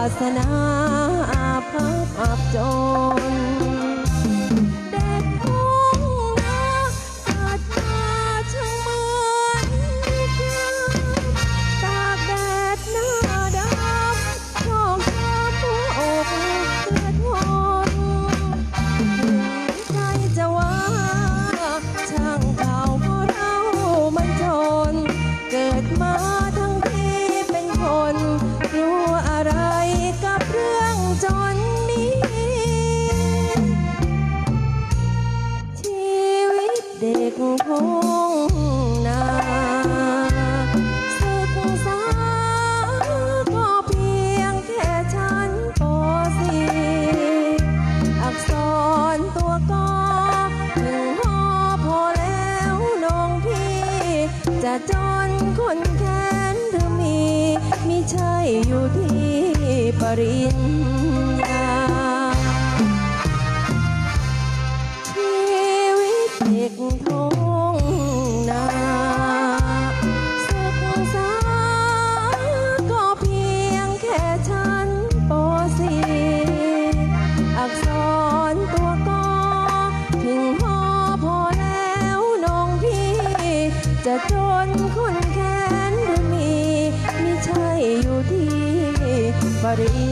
Vasanam. ทุ่งนาศึกษาก็เพียงแค่ชั้นปสี่อักษรตัวก็ถึงหอพอแล้วน้องพี่ จะจนคนแค้นหรือมีมิใช่อยู่ที่ปริญญาชีวิตเด็กท จะจนคนแค้นหรือมีไม่ใช่อยู่ที่บริ